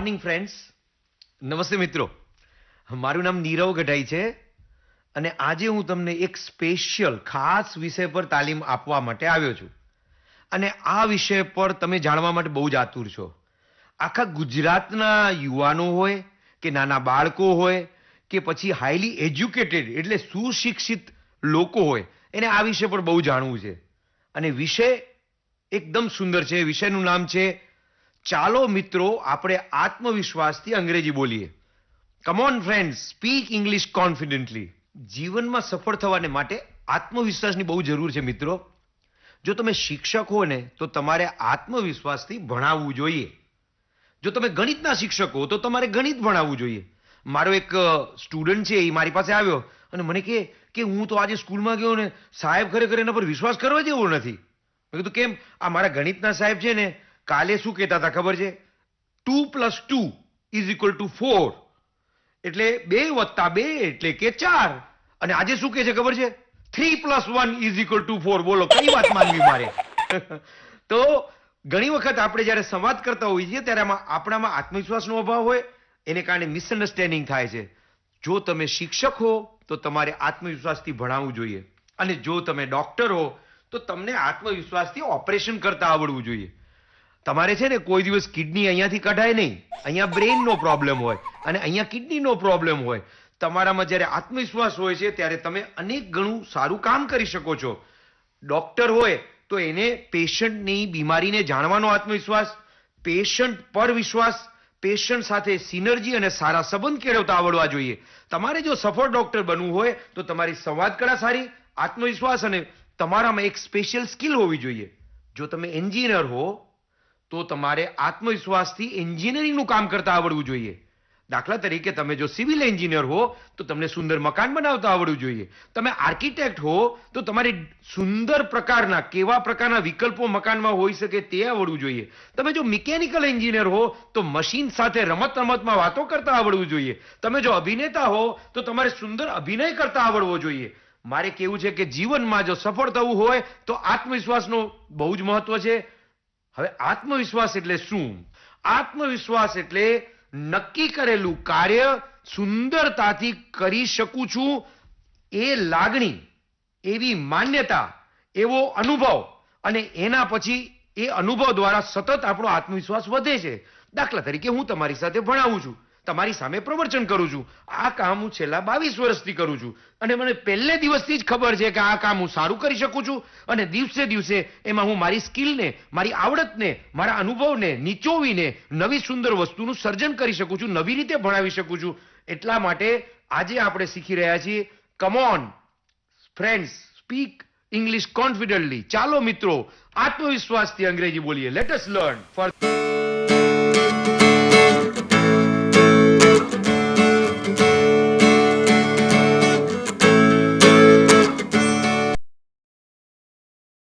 Morning friends નમસ્તે, મિત્રો. મારું નામ નીરવ ગઢાઈ છે અને આજે હું તમને એક સ્પેશિયલ ખાસ વિષય પર તાલીમ આપવા માટે આવ્યો છું. અને આ વિષય પર તમે જાણવા માટે બહુ જ આતુર છો. આખા ગુજરાતના યુવાનો હોય કે નાના બાળકો હોય કે પછી હાઈલી એજ્યુકેટેડ એટલે સુશિક્ષિત લોકો હોય, એને આ વિષય પર બહુ જાણવું છે. અને વિષય એકદમ સુંદર છે. વિષયનું નામ છે ચાલો મિત્રો, આપણે આત્મવિશ્વાસથી અંગ્રેજી બોલીએ. Come on friend speak English confidently જીવનમાં સફળ થવાને માટે આત્મવિશ્વાસની બહુ જરૂર છે મિત્રો. જો તમે શિક્ષક હો ને તો તમારે આત્મવિશ્વાસથી ભણાવવું જોઈએ. જો તમે ગણિતના શિક્ષક હો, તો તમારે ગણિત ભણાવવું જોઈએ. મારો એક સ્ટુડન્ટ છે એ મારી પાસે આવ્યો અને મને કહે કે હું તો આજે સ્કૂલમાં ગયો ને, સાહેબ ખરેખર એના પર વિશ્વાસ કરવા જેવો નથી. મેં કીધું, કેમ? આ મારા ગણિતના સાહેબ છે ને કાલે શું કહેતા હતા ખબર છે? Two plus two is equal to four. એટલે બે વત્તા બે એટલે કે ચાર. અને આજે શું કહે છે ખબર છે? Three plus one is equal to four. બોલો, કઈ વાત માનવી મારે? તો ઘણી વખત આપણે જ્યારે સંવાદ કરતા હોઈએ છીએ, ત્યારે આમાં આપણામાં આત્મવિશ્વાસનો અભાવ હોય, એને કારણે મિસઅન્ડરસ્ટેન્ડિંગ થાય છે. જો તમે શિક્ષક હો, તો તમારે આત્મવિશ્વાસથી ભણાવવું જોઈએ. અને જો તમે ડોક્ટર હો, તો તમને આત્મવિશ્વાસથી ઓપરેશન કરતા આવડવું જોઈએ. તમારે છે ને કોઈ દિવસ કિડની અહીંયાથી કઢાય નહીં. અહીંયા બ્રેઇનનો પ્રોબ્લેમ હોય અને અહીંયા કિડનીનો પ્રોબ્લેમ હોય. તમારામાં જ્યારે આત્મવિશ્વાસ હોય છે, ત્યારે તમે અનેક ગણું સારું કામ કરી શકો છો. ડોક્ટર હોય તો એને પેશન્ટની બીમારીને જાણવાનો આત્મવિશ્વાસ, પેશન્ટ પર વિશ્વાસ, પેશન્ટ સાથે સિનર્જી અને સારા સંબંધ કેળવતા આવડવા જોઈએ. તમારે જો સફળ ડોક્ટર બનવું હોય, તો તમારી સંવાદ કળા સારી, આત્મવિશ્વાસ અને તમારામાં એક સ્પેશિયલ સ્કિલ હોવી જોઈએ. જો તમે એન્જિનિયર હો તો તમારે આત્મવિશ્વાસથી એન્જિનિયરિંગનું કામ કરતા આવડવું જોઈએ. દાખલા તરીકે તમે જો સિવિલ એન્જિનિયર હો, તો તમને સુંદર મકાન બનાવતા આવડવું જોઈએ. તમે આર્કિટેક્ટ હો, તો તમારે સુંદર પ્રકારના, કેવા પ્રકારના વિકલ્પો મકાનમાં હોઈ શકે તે આવડવું જોઈએ. તમે જો મિકેનિકલ એન્જિનિયર હો, તો મશીન સાથે રમત રમતમાં વાતો કરતા આવડવું જોઈએ. તમે જો અભિનેતા હો, તો તમારે સુંદર અભિનય કરતા આવડવો જોઈએ. મારે કેવું છે કે જીવનમાં જો સફળ થવું હોય, તો આત્મવિશ્વાસનું બહુ જ મહત્વ છે. હવે આત્મવિશ્વાસ એટલે શું? આત્મવિશ્વાસ એટલે નક્કી કરેલું કાર્ય સુંદરતાથી કરી શકું છું. એ લાગણી, એવી માન્યતા, એવો અનુભવ અને એના પછી એ અનુભવ દ્વારા સતત આપણો આત્મવિશ્વાસ વધે છે. દાખલા તરીકે હું તમારી સાથે ભણાવું છું. તમારી સામે પ્રવચન કરું છું. આ કામ હું છેલ્લા બાવીસ વર્ષથી કરું છું. અને મને પહેલે દિવસથી જ ખબર છે કે આ કામ હું સારું કરી શકું છું. અને દિવસે દિવસે એમાં હું મારી સ્કિલને, મારી આવડતને, મારા અનુભવને નીચોવીને નવી સુંદર વસ્તુનું સર્જન કરી શકું છું, નવી રીતે ભણાવી શકું છું. એટલા માટે આજે આપણે શીખી રહ્યા છીએ come on friends speak English confidently ચાલો મિત્રો, આત્મવિશ્વાસથી અંગ્રેજી બોલીએ. Late learn four